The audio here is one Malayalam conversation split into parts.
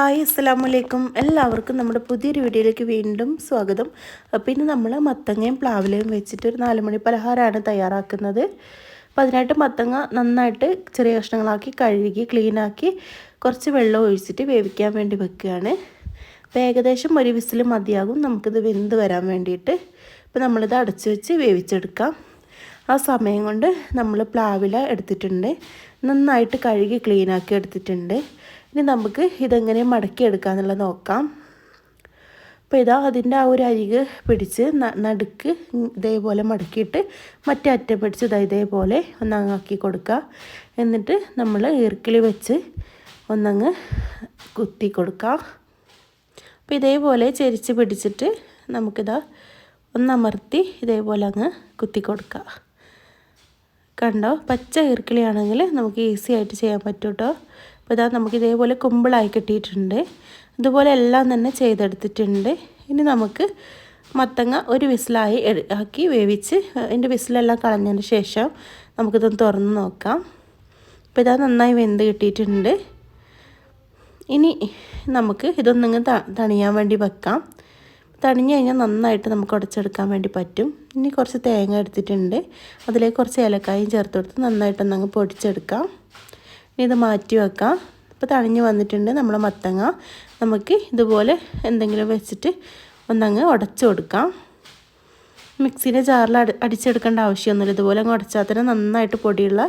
ഹായ് അസ്സാം വലൈക്കും എല്ലാവർക്കും നമ്മുടെ പുതിയൊരു വീഡിയോയിലേക്ക് വീണ്ടും സ്വാഗതം. പിന്നെ നമ്മൾ മത്തങ്ങയും പ്ലാവിലയും വെച്ചിട്ട് ഒരു നാലുമണി പലഹാരമാണ് തയ്യാറാക്കുന്നത്. അപ്പോൾ അതിനായിട്ട് മത്തങ്ങ നന്നായിട്ട് ചെറിയ കഷ്ണങ്ങളാക്കി കഴുകി ക്ലീനാക്കി കുറച്ച് വെള്ളം ഒഴിച്ചിട്ട് വേവിക്കാൻ വേണ്ടി വെക്കുകയാണ്. അപ്പോൾ ഏകദേശം ഒരു വിസിൽ മതിയാകും. നമുക്കിത് വെന്ത് വരാൻ വേണ്ടിയിട്ട്. അപ്പോൾ നമ്മളിത് അടച്ചു വെച്ച് വേവിച്ചെടുക്കാം. ആ സമയം കൊണ്ട് നമ്മൾ പ്ലാവില എടുത്തിട്ടുണ്ട്. നന്നായിട്ട് കഴുകി ക്ലീനാക്കി എടുത്തിട്ടുണ്ട്. ഇനി നമുക്ക് ഇതെങ്ങനെ മടക്കി എടുക്കാമെന്നുള്ളത് നോക്കാം. അപ്പോൾ ഇതാ അതിന്റെ ആ ഒരു അരിക് പിടിച്ച് നടുക്ക് ഇതേപോലെ മടക്കിയിട്ട് മറ്റേ അറ്റം പിടിച്ച് ഇതാ ഇതേപോലെ ഒന്നങ്ങാക്കി കൊടുക്കുക എന്നിട്ട് നമ്മൾ ഈർക്കിൽ വെച്ച് ഒന്നങ്ങ് കുത്തി കൊടുക്കുക അപ്പോൾ ഇതേപോലെ ചെരിച്ച് പിടിച്ചിട്ട് നമുക്കിതാ ഒന്നമർത്തി ഇതേപോലെ അങ്ങ് കുത്തി കൊടുക്കുക കണ്ടോ? പച്ച ഈർക്കിളിയാണെങ്കിൽ നമുക്ക് ഈസി ആയിട്ട് ചെയ്യാൻ പറ്റും കേട്ടോ അപ്പോൾ ഇതാ നമുക്ക് ഇതേപോലെ കുമ്പിളായി കിട്ടിയിട്ടുണ്ട്. അതുപോലെ എല്ലാം തന്നെ ചെയ്തെടുത്തിട്ടുണ്ട്. ഇനി നമുക്ക് മത്തങ്ങ ഒരു വിസിലായി ആക്കി വേവിച്ച് അതിന്റെ വിസിലെല്ലാം കളഞ്ഞതിന് ശേഷം നമുക്കിതൊന്ന് തുറന്ന് നോക്കാം. അപ്പോൾ ഇതാ നന്നായി വെന്ത് കിട്ടിയിട്ടുണ്ട്. ഇനി നമുക്ക് ഇതൊന്നിങ്ങ് തണിയാൻ വേണ്ടി വെക്കാം. തണിഞ്ഞ് കഴിഞ്ഞാൽ നന്നായിട്ട് നമുക്ക് ഉടച്ചെടുക്കാൻ വേണ്ടി പറ്റും. ഇനി കുറച്ച് തേങ്ങ എടുത്തിട്ടുണ്ട്. അതിലേക്ക് കുറച്ച് ഏലക്കായും ചേർത്ത് കൊടുത്ത് നന്നായിട്ടൊന്നങ്ങ് പൊടിച്ചെടുക്കാം. ഇനി ഇത് മാറ്റി വെക്കാം. ഇപ്പോൾ തണിഞ്ഞ് വന്നിട്ടുണ്ട് നമ്മുടെ മത്തങ്ങ. നമുക്ക് ഇതുപോലെ എന്തെങ്കിലും വെച്ചിട്ട് ഒന്നങ്ങ് ഉടച്ചു കൊടുക്കാം. മിക്സിന്റെ ജാറിൽ അടി അടിച്ചെടുക്കേണ്ട ആവശ്യമൊന്നുമില്ല. ഇതുപോലെ അങ്ങ് ഉടച്ചാൽ തന്നെ നന്നായിട്ട് പൊടിയുള്ള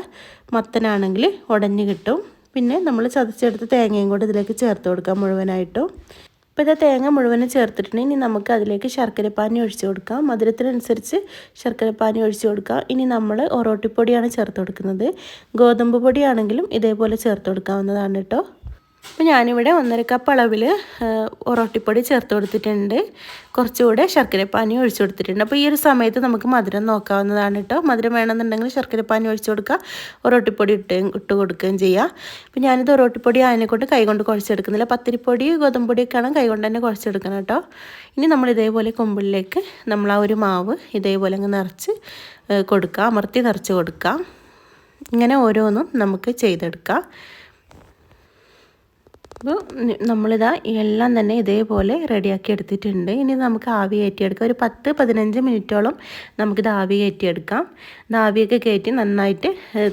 മത്തനാണെങ്കിൽ ഉടഞ്ഞ് കിട്ടും. പിന്നെ നമ്മൾ ചതച്ചെടുത്ത് തേങ്ങയും കൂടെ ഇതിലേക്ക് ചേർത്ത് കൊടുക്കാം മുഴുവനായിട്ടും. ഇപ്പോൾ ഇത് തേങ്ങ മുഴുവനും ചേർത്തിട്ടുണ്ട്. ഇനി നമുക്ക് അതിലേക്ക് ശർക്കരപ്പാനി ഒഴിച്ചു കൊടുക്കാം. മധുരത്തിനനുസരിച്ച് ശർക്കരപ്പാനി ഒഴിച്ചു കൊടുക്കാം. ഇനി നമ്മൾ ഒറോട്ടിപ്പൊടിയാണ് ചേർത്ത് കൊടുക്കുന്നത്. ഗോതമ്പ് പൊടിയാണെങ്കിലും ഇതേപോലെ ചേർത്ത് കൊടുക്കാവുന്നതാണ് കേട്ടോ. അപ്പോൾ ഞാനിവിടെ ഒന്നര കപ്പ് അളവിൽ ഒറോട്ടിപ്പൊടി ചേർത്ത് കൊടുത്തിട്ടുണ്ട്. കുറച്ചുകൂടെ ശർക്കരപ്പാനി ഒഴിച്ചു കൊടുത്തിട്ടുണ്ട്. അപ്പോൾ ഈ ഒരു സമയത്ത് നമുക്ക് മധുരം നോക്കാവുന്നതാണ് കേട്ടോ മധുരം വേണമെന്നുണ്ടെങ്കിൽ ശർക്കരപ്പാനി ഒഴിച്ചു കൊടുക്കുക. ഒറോട്ടിപ്പൊടി ഇട്ട് ഇട്ട് കൊടുക്കുകയും ചെയ്യുക അപ്പോൾ ഞാനിത് ഒറോട്ടിപ്പൊടി അതിനെക്കൊണ്ട് കൈകൊണ്ട് കുഴച്ചെടുക്കുന്നില്ല. പത്തിരിപ്പൊടി ഗോതമ്പൊടിയൊക്കെയാണ് കൈകൊണ്ട് തന്നെ കുഴച്ചെടുക്കണം കേട്ടോ ഇനി നമ്മൾ ഇതേപോലെ കൊമ്പിളിലേക്ക് നമ്മൾ ആ ഒരു മാവ് ഇതേപോലെ അങ്ങ് നിറച്ച് കൊടുക്കുക. അമർത്തി നിറച്ച് കൊടുക്കുക. ഇങ്ങനെ ഓരോന്നും നമുക്ക് ചെയ്തെടുക്കാം. അപ്പോൾ നമ്മളിതാ എല്ലാം തന്നെ ഇതേപോലെ റെഡിയാക്കി എടുത്തിട്ടുണ്ട്. ഇനി നമുക്ക് ആവി കയറ്റിയെടുക്കാം. ഒരു പത്ത് പതിനഞ്ച് മിനിറ്റോളം നമുക്കിത് ആവി കയറ്റിയെടുക്കാം. ഇത് ആവിയൊക്കെ കയറ്റി നന്നായിട്ട്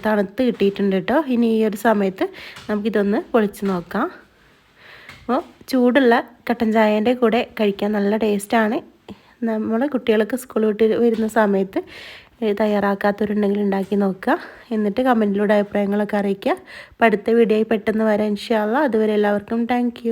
തണുത്ത് കിട്ടിയിട്ടുണ്ട് കേട്ടോ. ഇനി ഈ ഒരു സമയത്ത് നമുക്കിതൊന്ന് പൊളിച്ച് നോക്കാം. അപ്പോൾ ചൂടുള്ള കട്ടൻ ചായേന്റെ കൂടെ കഴിക്കാൻ നല്ല ടേസ്റ്റാണ്. നമ്മൾ കുട്ടികൾക്ക് സ്കൂൾ വിട്ട് വരുന്ന സമയത്ത് തയ്യാറാക്കാത്തവരുണ്ടെങ്കിൽ ഉണ്ടാക്കി നോക്കുക. എന്നിട്ട് കമന്റിലൂടെ അഭിപ്രായങ്ങളൊക്കെ അറിയിക്കുക. അപ്പോൾ അടുത്ത വീഡിയോയിൽ പെട്ടെന്ന് വരാം ഇൻഷാല്ല അതുവരെ എല്ലാവർക്കും താങ്ക്